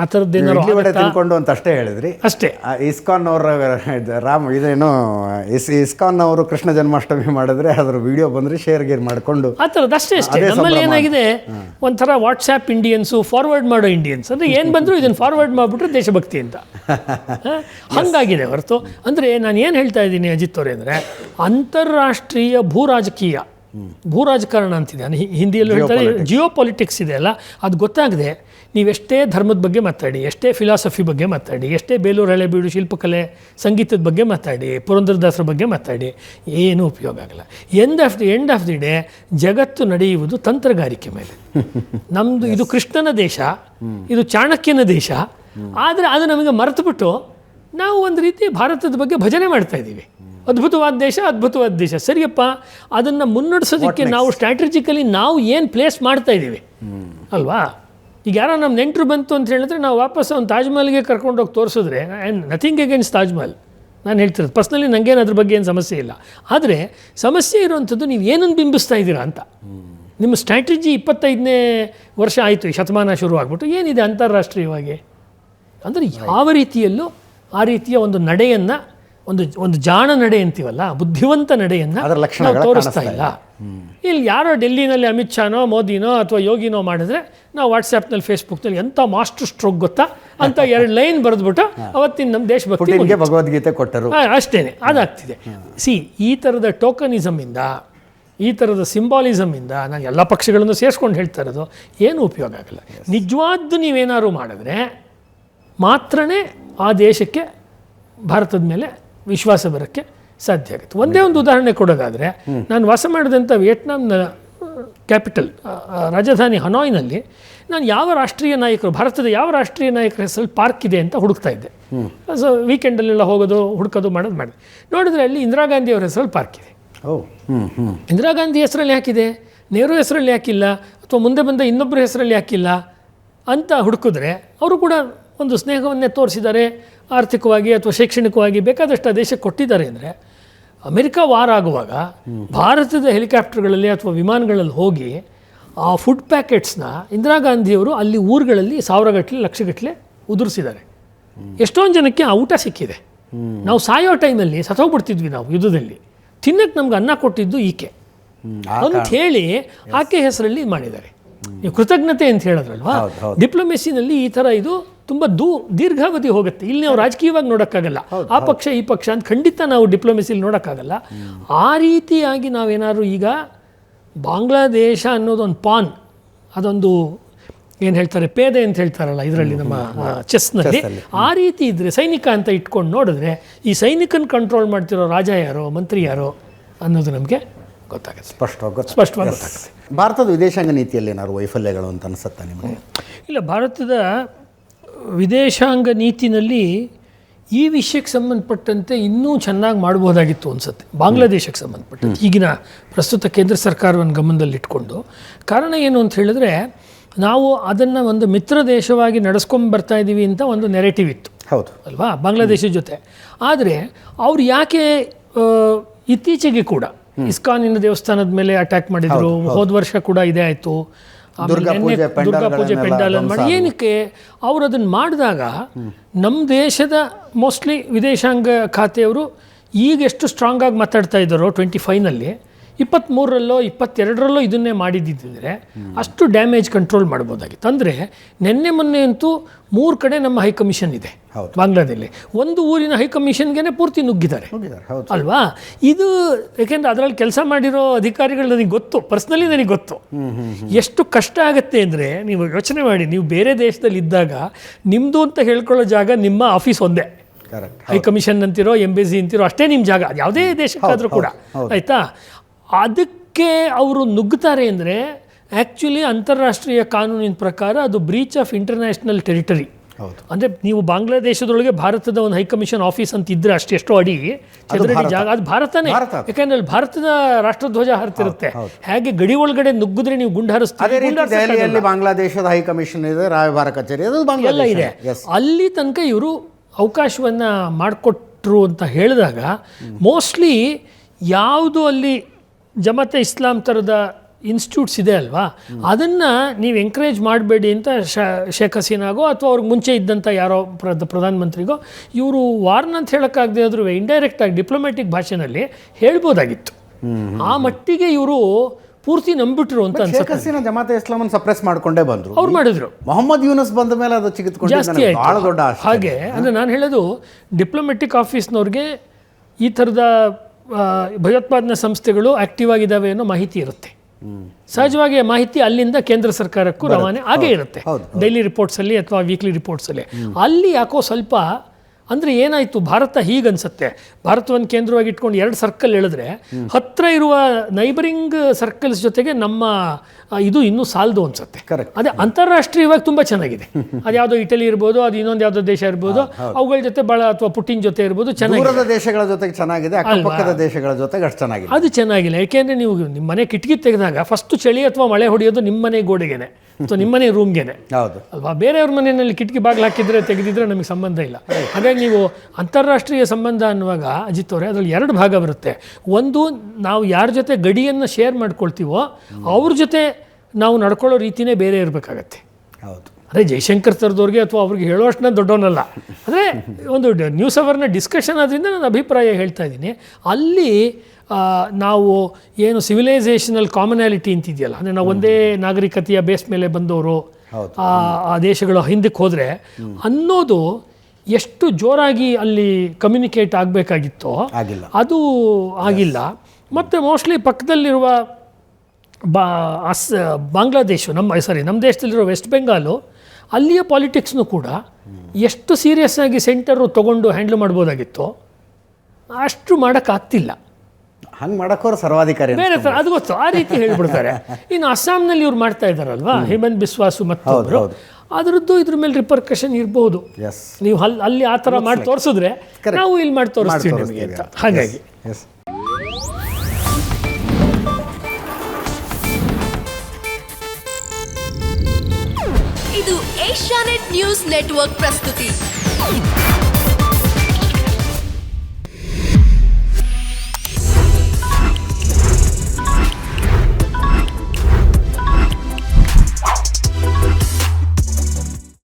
ಆ ಥರದ್ದು ಇಡ್ಲಿ ವಡೆ? ತಿನ್ಕೊಂಡು ಅಂತ ಅಷ್ಟೇ ಹೇಳಿದ್ರಿ. ಅಷ್ಟೇ. ಇಸ್ಕಾನ್ ಅವರ ರಾಮ ಇದೇನು ಇಸ್ ಇಸ್ಕಾನ್ ಅವರು ಕೃಷ್ಣ ಜನ್ಮಾಷ್ಟಮಿ ಮಾಡಿದ್ರೆ ಅದ್ರ ವಿಡಿಯೋ ಬಂದ್ರೆ ಶೇರ್ ಗೀರ್ ಮಾಡಿಕೊಂಡು ಆ ಥರದ್ದು ಅಷ್ಟೇ ಅಷ್ಟೇ. ನಮ್ಮಲ್ಲಿ. ಏನಾಗಿದೆ? ಒಂಥರ ವಾಟ್ಸ್ಆ್ಯಪ್ ಇಂಡಿಯನ್ಸು ಫಾರ್ವರ್ಡ್ ಮಾಡೋ ಇಂಡಿಯನ್ಸ್ ಅಂದರೆ ಏನು ಬಂದರೂ ಇದನ್ನು ಫಾರ್ವರ್ಡ್ ಮಾಡಿಬಿಟ್ರೆ ದೇಶಭಕ್ತಿ ಅಂತ? ಹಂಗಾಗಿದೆ ಹೊರತು. ಅಂದರೆ ನಾನು ಏನು ಹೇಳ್ತಾ ಇದ್ದೀನಿ ಅಜಿತ್ ಅವರೇ ಅಂದರೆ ಅಂತಾರಾಷ್ಟ್ರೀಯ ಭೂ ರಾಜಕೀಯ ಭೂ ರಾಜಕಾರಣ ಅಂತಿದೆ ಹಿಂದಿಯಲ್ಲೂ ಹೇಳ್ತಾರೆ ಜಿಯೋ ಪಾಲಿಟಿಕ್ಸ್ ಇದೆ ಅಲ್ಲ? ಅದು ಗೊತ್ತಾಗದೆ ನೀವೆಷ್ಟೇ ಧರ್ಮದ ಬಗ್ಗೆ ಮಾತಾಡಿ ಎಷ್ಟೇ ಫಿಲಾಸಫಿ ಬಗ್ಗೆ ಮಾತಾಡಿ ಎಷ್ಟೇ ಬೇಲೂರು ಹಳೆಬೀಡು ಶಿಲ್ಪಕಲೆ ಸಂಗೀತದ ಬಗ್ಗೆ ಮಾತಾಡಿ ಪುರಂದರದಾಸರ ಬಗ್ಗೆ ಮಾತಾಡಿ ಏನೂ ಉಪಯೋಗ ಆಗಲ್ಲ. End of the end of the day ಜಗತ್ತು ನಡೆಯುವುದು ತಂತ್ರಗಾರಿಕೆ ಮೇಲೆ. ನಮ್ಮದು ಇದು ಕೃಷ್ಣನ ದೇಶ ಇದು ಚಾಣಕ್ಯನ ದೇಶ. ಆದರೆ ಅದು ನಮಗೆ ಮರೆತುಬಿಟ್ಟು ನಾವು ಒಂದು ರೀತಿ ಭಾರತದ ಬಗ್ಗೆ ಭಜನೆ ಮಾಡ್ತಾ ಇದ್ದೀವಿ. ಅದ್ಭುತವಾದ ದೇಶ ಅದ್ಭುತವಾದ ದೇಶ. ಸರಿಯಪ್ಪ ಅದನ್ನು ಮುನ್ನಡೆಸೋದಕ್ಕೆ ನಾವು ಸ್ಟ್ರಾಟಜಿಕಲಿ ನಾವು ಏನು ಪ್ಲೇಸ್ ಮಾಡ್ತಾ ಇದ್ದೀವಿ? ಅಲ್ವಾ? ಈಗ ಯಾರೋ ನಮ್ಮ ನೆಂಟರು ಬಂತು ಅಂತ ಹೇಳಿದ್ರೆ ನಾವು ವಾಪಸ್ ಅವ್ನು ತಾಜ್ಮಹಲ್ಗೆ ಕರ್ಕೊಂಡೋಗಿ ತೋರಿಸಿದ್ರೆ ಆ್ಯಂಡ್ ನಥಿಂಗ್ ಅಗೇನ್ಸ್ಟ್ ತಾಜ್ಮಹಲ್. ನಾನು ಹೇಳ್ತಿರೋದು ಪರ್ಸ್ನಲಿ ನನಗೇನು ಅದ್ರ ಬಗ್ಗೆ ಏನು ಸಮಸ್ಯೆ ಇಲ್ಲ. ಆದರೆ ಸಮಸ್ಯೆ ಇರುವಂಥದ್ದು ನೀವು ಏನನ್ನು ಬಿಂಬಿಸ್ತಾ ಇದ್ದೀರಾ ಅಂತ. ನಿಮ್ಮ ಸ್ಟ್ರಾಟಜಿ ಇಪ್ಪತ್ತೈದನೇ ವರ್ಷ ಆಯಿತು ಈ ಶತಮಾನ ಶುರು ಆಗ್ಬಿಟ್ಟು. ಏನಿದೆ ಅಂತಾರಾಷ್ಟ್ರೀಯವಾಗಿ? ಅಂದರೆ ಯಾವ ರೀತಿಯಲ್ಲೂ ಆ ರೀತಿಯ ಒಂದು ನಡೆಯನ್ನು ಒಂದು ಒಂದು ಜಾಣ ನಡೆ ಅಂತೀವಲ್ಲ ಬುದ್ಧಿವಂತ ನಡೆಯನ್ನು ತೋರಿಸ್ತಾ ಇಲ್ಲ. ಇಲ್ಲಿ. ಯಾರೋ ಡೆಲ್ಲಿನಲ್ಲಿ ಅಮಿತ್ ಶಾನೋ ಮೋದಿನೋ ಅಥವಾ ಯೋಗಿನೋ ಮಾಡಿದ್ರೆ ನಾವು ವಾಟ್ಸಪ್ನಲ್ಲಿ ಫೇಸ್ಬುಕ್ನಲ್ಲಿ ಎಂಥ ಮಾಸ್ಟರ್ ಸ್ಟ್ರೋಕ್ ಗೊತ್ತಾ? ಅಂತ ಎರಡು ಲೈನ್ ಬರೆದ್ಬಿಟ್ಟು ಅವತ್ತಿನ ನಮ್ಮ ದೇಶಭಕ್ತಿ ಭಗವದ್ಗೀತೆ ಕೊಟ್ಟರು. ಅಷ್ಟೇನೆ ಅದಾಗ್ತಿದೆ. ಸಿ ಈ ಥರದ ಟೋಕನಿಸಮಿಂದ ಈ ಥರದ ಸಿಂಬಾಲಿಸಮಿಂದ ನಾನು ಎಲ್ಲ ಪಕ್ಷಗಳನ್ನು ಸೇರಿಸ್ಕೊಂಡು ಹೇಳ್ತಾ ಇರೋದು ಏನು ಉಪಯೋಗ ಆಗಲ್ಲ. ನಿಜವಾದ್ದು ನೀವೇನಾದ್ರು ಮಾಡಿದ್ರೆ ಮಾತ್ರನೇ ಆ ದೇಶಕ್ಕೆ ಭಾರತದ ಮೇಲೆ ವಿಶ್ವಾಸ ಬರೋಕ್ಕೆ ಸಾಧ್ಯ ಆಗುತ್ತೆ. ಒಂದೇ ಒಂದು ಉದಾಹರಣೆ ಕೊಡೋದಾದರೆ ನಾನು ವಾಸ ಮಾಡಿದಂಥ ವಿಯೆಟ್ನಾಂನ ಕ್ಯಾಪಿಟಲ್ ರಾಜಧಾನಿ ಹನಾಯ್ನಲ್ಲಿ ನಾನು ಯಾವ ರಾಷ್ಟ್ರೀಯ ನಾಯಕರು ಭಾರತದ ಯಾವ ರಾಷ್ಟ್ರೀಯ ನಾಯಕರ ಹೆಸರಲ್ಲಿ ಪಾರ್ಕ್ ಇದೆ ಅಂತ ಹುಡುಕ್ತಾ ಇದ್ದೆ. ಸೊ ವೀಕೆಂಡಲ್ಲೆಲ್ಲ ಹೋಗೋದು ಹುಡುಕೋದು ಮಾಡೋದು ಮಾಡಿದೆ. ನೋಡಿದ್ರೆ ಅಲ್ಲಿ ಇಂದಿರಾ ಗಾಂಧಿ ಅವರ ಹೆಸರಲ್ಲಿ ಪಾರ್ಕ್ ಇದೆ. ಇಂದಿರಾ ಗಾಂಧಿ ಹೆಸರಲ್ಲಿ ಹಾಕಿದೆ ನೆಹರು ಹೆಸರಲ್ಲಿ ಹಾಕಿಲ್ಲ ಅಥವಾ ಮುಂದೆ ಬಂದ ಇನ್ನೊಬ್ಬರ ಹೆಸರಲ್ಲಿ ಹಾಕಿಲ್ಲ ಅಂತ ಹುಡುಕಿದ್ರೆ ಅವರು ಕೂಡ ಒಂದು ಸ್ನೇಹವನ್ನೇ ತೋರಿಸಿದ್ದಾರೆ. ಆರ್ಥಿಕವಾಗಿ ಅಥವಾ ಶೈಕ್ಷಣಿಕವಾಗಿ ಬೇಕಾದಷ್ಟು ಆ ದೇಶಕ್ಕೆ ಕೊಟ್ಟಿದ್ದಾರೆ ಅಂದರೆ ಅಮೆರಿಕ ವಾರ ಆಗುವಾಗ ಭಾರತದ ಹೆಲಿಕಾಪ್ಟರ್ಗಳಲ್ಲಿ ಅಥವಾ ವಿಮಾನಗಳಲ್ಲಿ ಹೋಗಿ ಆ ಫುಡ್ ಪ್ಯಾಕೆಟ್ಸ್ನ ಇಂದಿರಾ ಗಾಂಧಿಯವರು ಅಲ್ಲಿ ಊರುಗಳಲ್ಲಿ ಸಾವಿರಗಟ್ಟಲೆ ಲಕ್ಷಗಟ್ಟಲೆ ಉದುರಿಸಿದ್ದಾರೆ. ಎಷ್ಟೊಂದು ಜನಕ್ಕೆ ಆ ಊಟ ಸಿಕ್ಕಿದೆ. ನಾವು ಸಾಯೋ ಟೈಮಲ್ಲಿ ಸತೋಗ್ಬಿಡ್ತಿದ್ವಿ ನಾವು ಯುದ್ಧದಲ್ಲಿ. ತಿನ್ನಕ್ಕೆ ನಮ್ಗೆ ಅನ್ನ ಕೊಟ್ಟಿದ್ದು ಈಕೆ. ಅಂತ ಹೇಳಿ ಆಕೆ ಹೆಸರಲ್ಲಿ ಮಾಡಿದ್ದಾರೆ. ನೀವು ಕೃತಜ್ಞತೆ ಅಂತ ಹೇಳಿದ್ರಲ್ವಾ. ಡಿಪ್ಲೊಮೆಸಿನಲ್ಲಿ ಈ ಥರ ಇದು ತುಂಬ ದೂ ದೀರ್ಘಾವಧಿ ಹೋಗುತ್ತೆ. ಇಲ್ಲಿ ನಾವು ರಾಜಕೀಯವಾಗಿ ನೋಡೋಕ್ಕಾಗಲ್ಲ. ಆ ಪಕ್ಷ ಈ ಪಕ್ಷ ಅಂತ ಖಂಡಿತ ನಾವು ಡಿಪ್ಲೊಮೆಸಿಲಿ ನೋಡೋಕ್ಕಾಗಲ್ಲ. ಆ ರೀತಿಯಾಗಿ ನಾವೇನಾದ್ರೂ ಈಗ ಬಾಂಗ್ಲಾದೇಶ ಅನ್ನೋದೊಂದು ಪಾನ್ ಅದೊಂದು ಏನು ಹೇಳ್ತಾರೆ ಪೇದೆ ಅಂತ ಹೇಳ್ತಾರಲ್ಲ ಇದರಲ್ಲಿ ನಮ್ಮ ಚೆಸ್ನಲ್ಲಿ. ಆ ರೀತಿ ಇದ್ದರೆ ಸೈನಿಕ ಅಂತ ಇಟ್ಕೊಂಡು ನೋಡಿದ್ರೆ ಈ ಸೈನಿಕನ ಕಂಟ್ರೋಲ್ ಮಾಡ್ತಿರೋ ರಾಜ ಯಾರೋ ಮಂತ್ರಿ ಯಾರೋ ಅನ್ನೋದು ನಮಗೆ ಗೊತ್ತಾಗುತ್ತೆ. ಸ್ಪಷ್ಟವಾಗಿ. ಸ್ಪಷ್ಟವಾಗಿ ಗೊತ್ತಾಗುತ್ತೆ. ಭಾರತದ ವಿದೇಶಾಂಗ ನೀತಿಯಲ್ಲಿ ಏನಾದ್ರು ವೈಫಲ್ಯಗಳು ಅಂತ ಅನಿಸುತ್ತಾ ನಿಮಗೆ? ಇಲ್ಲ ಭಾರತದ ವಿದೇಶಾಂಗ ನೀತಿನಲ್ಲಿ ಈ ವಿಷಯಕ್ಕೆ ಸಂಬಂಧಪಟ್ಟಂತೆ ಇನ್ನೂ ಚೆನ್ನಾಗಿ ಮಾಡ್ಬೋದಾಗಿತ್ತು ಅನಿಸುತ್ತೆ. ಬಾಂಗ್ಲಾದೇಶಕ್ಕೆ ಸಂಬಂಧಪಟ್ಟಂತೆ ಈಗಿನ ಪ್ರಸ್ತುತ ಕೇಂದ್ರ ಸರ್ಕಾರವನ್ನು ಗಮನದಲ್ಲಿಟ್ಕೊಂಡು. ಕಾರಣ ಏನು ಅಂತ ಹೇಳಿದ್ರೆ ನಾವು ಅದನ್ನು ಒಂದು ಮಿತ್ರ ದೇಶವಾಗಿ ನಡೆಸ್ಕೊಂಡು ಬರ್ತಾ ಇದ್ದೀವಿ ಅಂತ ಒಂದು ನೆರೆಟಿವ್ ಇತ್ತು. ಹೌದು. ಅಲ್ವಾ? ಬಾಂಗ್ಲಾದೇಶದ ಜೊತೆ. ಆದರೆ ಅವ್ರು ಯಾಕೆ ಇತ್ತೀಚೆಗೆ ಕೂಡ ಇಸ್ಕಾನಿನ ದೇವಸ್ಥಾನದ ಮೇಲೆ ಅಟ್ಯಾಕ್ ಮಾಡಿದ್ರು. ಹೋದ ವರ್ಷ ಕೂಡ ಇದೇ ಆಯಿತು. ದುರ್ಗಾ ಪೂಜೆ ಪೆಂಡಾಲ್ ಮಾಡಿ. ಏನಕ್ಕೆ? ಅವರು ಅದನ್ನು ಮಾಡಿದಾಗ ನಮ್ಮ ದೇಶದ ಮೋಸ್ಟ್ಲಿ ವಿದೇಶಾಂಗ ಖಾತೆಯವರು ಈಗ ಎಷ್ಟು ಸ್ಟ್ರಾಂಗ್ ಆಗಿ ಮಾತಾಡ್ತಾ ಇದ್ದಾರೋ ಟ್ವೆಂಟಿ ಫೈನಲ್ಲಿ ಇಪ್ಪತ್ತ್ಮೂರರಲ್ಲೋ ಇಪ್ಪತ್ತೆರಡರಲ್ಲೋ ಇದನ್ನೇ ಮಾಡಿದ್ದಿದ್ದರೆ ಅಷ್ಟು ಡ್ಯಾಮೇಜ್ ಕಂಟ್ರೋಲ್ ಮಾಡ್ಬೋದಾಗಿತ್ತು. ಅಂದರೆ ನಿನ್ನೆ ಮೊನ್ನೆ ಅಂತೂ ಮೂರು ಕಡೆ ನಮ್ಮ ಹೈಕಮಿಷನ್ ಇದೆ. ಬಾಂಗ್ಲಾದಲ್ಲಿ. ಒಂದು ಊರಿನ ಹೈಕಮಿಷನ್ಗೆ ಪೂರ್ತಿ ನುಗ್ಗಿದ್ದಾರೆ. ಅಲ್ವಾ? ಇದು ಯಾಕೆಂದ್ರೆ ಅದರಲ್ಲಿ ಕೆಲಸ ಮಾಡಿರೋ ಅಧಿಕಾರಿಗಳು ನನಗೆ ಗೊತ್ತು ಪರ್ಸ್ನಲಿ ನನಗೆ ಗೊತ್ತು. ಎಷ್ಟು ಕಷ್ಟ ಆಗುತ್ತೆ ಅಂದರೆ ನೀವು ಯೋಚನೆ ಮಾಡಿ ನೀವು ಬೇರೆ ದೇಶದಲ್ಲಿ ಇದ್ದಾಗ ನಿಮ್ಮದು ಅಂತ ಹೇಳ್ಕೊಳ್ಳೋ ಜಾಗ ನಿಮ್ಮ ಆಫೀಸ್ ಒಂದೇ. ಹೈಕಮಿಷನ್ ಹೈ ಕಮಿಷನ್ ಅಂತಿರೋ ಎಂಬೆಸಿ ಅಂತಿರೋ ಅಷ್ಟೇ ನಿಮ್ಮ ಜಾಗ ಅದು ಯಾವುದೇ ದೇಶಕ್ಕಾದರೂ ಕೂಡ. ಆಯಿತಾ? ಅದಕ್ಕೆ ಅವರು ನುಗ್ಗುತ್ತಾರೆ ಅಂದರೆ ಆ್ಯಕ್ಚುಲಿ ಅಂತಾರಾಷ್ಟ್ರೀಯ ಕಾನೂನಿನ ಪ್ರಕಾರ ಅದು ಬ್ರೀಚ್ ಆಫ್ ಇಂಟರ್ನ್ಯಾಷನಲ್ ಟೆರಿಟರಿ ಹೌದು. ಅಂದರೆ ನೀವು ಬಾಂಗ್ಲಾದೇಶದೊಳಗೆ ಭಾರತದ ಒಂದು ಹೈಕಮಿಷನ್ ಆಫೀಸ್ ಅಂತ ಇದ್ರೆ ಅಷ್ಟೆಷ್ಟೋ ಅಡಿ ಚದರಡಿ ಜಾಗ. ಅದು ಭಾರತನೇ. ಯಾಕಂದ್ರೆ ಅಲ್ಲಿ ಭಾರತದ ರಾಷ್ಟ್ರಧ್ವಜ ಹರ್ತಿರುತ್ತೆ. ಹೇಗೆ ಗಡಿ ಒಳಗಡೆ ನುಗ್ಗಿದ್ರೆ ನೀವು ಗುಂಡು ಹರಿಸ್ತೀರಿ ಬಾಂಗ್ಲಾದೇಶದ ಹೈ ಕಮಿಷನ್ ಇದೆ ರಾಯಭಾರ ಕಚೇರಿ ಅದು ಎಲ್ಲ ಇದೆ. ಅಲ್ಲಿ ತನಕ ಇವರು ಅವಕಾಶವನ್ನು ಮಾಡಿಕೊಟ್ರು ಅಂತ ಹೇಳಿದಾಗ ಮೋಸ್ಟ್ಲಿ ಯಾವುದು ಅಲ್ಲಿ ಜಮತೆ ಇಸ್ಲಾಂ ಥರದ ಇನ್ಸ್ಟಿಟ್ಯೂಟ್ಸ್ ಇದೆ ಅಲ್ವಾ? ಅದನ್ನು ನೀವು ಎಂಕರೇಜ್ ಮಾಡಬೇಡಿ ಅಂತ ಶ- ಶೇಖ್ ಹಸೀನಾಗೋ ಅಥವಾ ಅವ್ರಿಗೆ ಮುಂಚೆ ಇದ್ದಂಥ ಯಾರೋ ಪ್ರಧಾನ ಪ್ರಧಾನಮಂತ್ರಿಗೋ ಇವರು ವಾರ್ನ್ ಅಂತ ಹೇಳೋಕ್ಕಾಗದೇ ಆದ್ರೂ ಇಂಡೈರೆಕ್ಟಾಗಿ ಡಿಪ್ಲೊಮ್ಯಾಟಿಕ್ ಭಾಷೆನಲ್ಲಿ ಹೇಳ್ಬೋದಾಗಿತ್ತು. ಆ ಮಟ್ಟಿಗೆ ಇವರು ಪೂರ್ತಿ ನಂಬಿಟ್ರು ಅಂತ ಶೇಖ್ ಅನ್ಸುತ್ತೆ. ಹಸೀನಾ ಜಮಾತೆ ಇಸ್ಲಾಮನ್ನು ಸಪ್ರೆಸ್ ಮಾಡ್ಕೊಂಡೇ ಬಂದ್ರು. ಅವ್ರು ಮಾಡಿದ್ರು. ಮೊಹಮ್ಮದ್ ಯೂನಸ್ ಬಂದ ಮೇಲೆ ಅದು ಚಿಗಿತ್ಕೊಂಡು ಜಾಸ್ತಿ ಆಯ್ತು. ಬಹಳ ದೊಡ್ಡ. ಹಾಗೆ ಅಂದರೆ ನಾನು ಹೇಳೋದು ಡಿಪ್ಲೊಮೆಟಿಕ್ ಆಫೀಸ್ನವ್ರಿಗೆ ಈ ಥರದ ಭಯೋತ್ಪಾದನಾ ಸಂಸ್ಥೆಗಳು ಆಕ್ಟಿವ್ ಆಗಿದ್ದಾವೆ ಅನ್ನೋ ಮಾಹಿತಿ ಇರುತ್ತೆ. ಸಹಜವಾಗಿ ಮಾಹಿತಿ ಅಲ್ಲಿಂದ ಕೇಂದ್ರ ಸರ್ಕಾರಕ್ಕೂ ರವಾನೆ ಆಗೇ ಇರುತ್ತೆ. ಡೈಲಿ ರಿಪೋರ್ಟ್ಸಲ್ಲಿ ಅಥವಾ ವೀಕ್ಲಿ ರಿಪೋರ್ಟ್ಸಲ್ಲಿ ಅಲ್ಲಿ ಯಾಕೋ ಸ್ವಲ್ಪ ಅಂದರೆ ಏನಾಯಿತು? ಭಾರತ ಹೀಗನ್ಸುತ್ತೆ. ಭಾರತವನ್ನು ಕೇಂದ್ರವಾಗಿ ಇಟ್ಕೊಂಡು ಎರಡು ಸರ್ಕಲ್ ಎಳೆದ್ರೆ ಹತ್ತಿರ ಇರುವ ನೈಬರಿಂಗ್ ಸರ್ಕಲ್ಸ್ ಜೊತೆಗೆ ನಮ್ಮ ಇದು ಇನ್ನೂ ಸಾಲದು ಅನ್ಸುತ್ತೆ. ಕರೆಕ್ಟ್ ಅದೇ ಅಂತಾರಾಷ್ಟ್ರೀಯವಾಗಿ ತುಂಬ ಚೆನ್ನಾಗಿದೆ. ಅದು ಯಾವುದೋ ಇಟಲಿ ಇರ್ಬೋದು ಅದು ಇನ್ನೊಂದು ಯಾವುದೋ ದೇಶ ಇರ್ಬೋದು ಅವುಗಳ ಜೊತೆ ಭಾಳ ಅಥವಾ ಪುಟಿನ್ ಜೊತೆ ಇರ್ಬೋದು ಚೆನ್ನಾಗಿ ದೇಶಗಳ ಜೊತೆಗೆ ಚೆನ್ನಾಗಿದೆ ಅಕ್ಕಪಕ್ಕದ ದೇಶಗಳ ಜೊತೆಗೆ ಅಷ್ಟು ಚೆನ್ನಾಗಿದೆ. ಅದು ಚೆನ್ನಾಗಿಲ್ಲ. ಯಾಕೆಂದರೆ ನೀವು ನಿಮ್ಮ ಮನೆ ಕಿಟಕಿ ತೆಗೆದಾಗ ಫಸ್ಟ್ ಚಳಿ ಅಥವಾ ಮಳೆ ಹೊಡೆಯೋದು ನಿಮ್ಮ ಮನೆ ಗೋಡೆಗೇನೆ ಅಥವಾ ನಿಮ್ಮನೆ ರೂಮ್ಗೆನೆ ಹೌದು. ಅಲ್ವಾ? ಬೇರೆಯವ್ರ ಮನೆಯಲ್ಲಿ ಕಿಟಕಿ ಬಾಗಿಲು ಹಾಕಿದ್ರೆ ತೆಗೆದಿದ್ರೆ ನಮಗೆ ಸಂಬಂಧ ಇಲ್ಲ. ಹಾಗಾಗಿ ನೀವು ಅಂತಾರಾಷ್ಟ್ರೀಯ ಸಂಬಂಧ ಅನ್ನುವಾಗ ಅಜಿತ್ ಅವರೇ ಅದರಲ್ಲಿ ಎರಡು ಭಾಗ ಬರುತ್ತೆ. ಒಂದು ನಾವು ಯಾರ ಜೊತೆ ಗಡಿಯನ್ನು ಶೇರ್ ಮಾಡ್ಕೊಳ್ತೀವೋ ಅವ್ರ ಜೊತೆ ನಾವು ನಡ್ಕೊಳ್ಳೋ ರೀತಿನೇ ಬೇರೆ ಇರಬೇಕಾಗತ್ತೆ. ಹೌದು. ಅದೇ ಜೈಶಂಕರ್ ಥರದವ್ರಿಗೆ ಅಥವಾ ಅವ್ರಿಗೆ ಹೇಳೋಷ್ಟನ್ನ ನಾನು ದೊಡ್ಡವನಲ್ಲ. ಅಂದರೆ ಒಂದು ನ್ಯೂಸ್ ಅವರ್ನ ಡಿಸ್ಕಷನ್ ಆದ್ರಿಂದ ನಾನು ಅಭಿಪ್ರಾಯ ಹೇಳ್ತಾ ಇದ್ದೀನಿ. ಅಲ್ಲಿ ನಾವು ಏನು ಸಿವಿಲೈಸೇಷನಲ್ ಕಾಮನಾಲಿಟಿ ಅಂತಿದೆಯಲ್ಲ ಅಂದರೆ ನಾವು ಒಂದೇ ನಾಗರಿಕತೆಯ ಬೇಸ್ ಮೇಲೆ ಬಂದವರು ಆ ದೇಶಗಳು ಹಿಂದಕ್ಕೆ ಹೋದರೆ ಅನ್ನೋದು ಎಷ್ಟು ಜೋರಾಗಿ ಅಲ್ಲಿ ಕಮ್ಯುನಿಕೇಟ್ ಆಗಬೇಕಾಗಿತ್ತೋ ಆಗಿಲ್ಲ. ಅದು ಆಗಿಲ್ಲ. ಮತ್ತು ಮೋಸ್ಟ್ಲಿ ಪಕ್ಕದಲ್ಲಿರುವ ಬಾ ಅಸ್ ಬಾಂಗ್ಲಾದೇಶ ನಮ್ಮ ಸಾರಿ ನಮ್ಮ ದೇಶದಲ್ಲಿರೋ ವೆಸ್ಟ್ ಬೆಂಗಾಲು ಅಲ್ಲಿಯ ಪಾಲಿಟಿಕ್ಸ್ನು ಕೂಡ ಎಷ್ಟು ಸೀರಿಯಸ್ ಆಗಿ ಸೆಂಟರು ತೊಗೊಂಡು ಹ್ಯಾಂಡ್ಲ್ ಮಾಡ್ಬೋದಾಗಿತ್ತು ಅಷ್ಟು ಮಾಡೋಕ್ಕಾಗ್ತಿಲ್ಲ ಹಂಗೆ ಮಾಡೋಕ್ಕೋರು ಸರ್ವಾಧಿಕಾರಿ ಬೇರೆ ಥರ ಅದು ಗೊತ್ತು ಆ ರೀತಿ ಹೇಳ್ಬಿಡ್ತಾರೆ. ಇನ್ನು ಅಸ್ಸಾಂನಲ್ಲಿ ಇವ್ರು ಮಾಡ್ತಾ ಇದ್ದಾರಲ್ವಾ ಹೇಮಂತ್ ಬಿಸ್ವಾಸು ಮತ್ತು. ಅದರದ್ದು ಇದ್ರ ಮೇಲೆ ರಿಪರ್ಕಷನ್ ಇರಬಹುದು ಎಸ್ ನೀವು ಅಲ್ಲಿ ಅಲ್ಲಿ ಆ ಥರ ಮಾಡಿ ತೋರಿಸಿದ್ರೆ ನಾವು ಇಲ್ಲಿ ಮಾಡಿ ತೋರಿಸ್ತೀವಿ ನಿಮಗೆ ಅಂತ. ಹಾಗಾಗಿ. ಎಸ್ ಇದು ಏಷ್ಯಾನೆಟ್ ನ್ಯೂಸ್ ನೆಟ್ವರ್ಕ್ ಪ್ರಸ್ತುತಿ.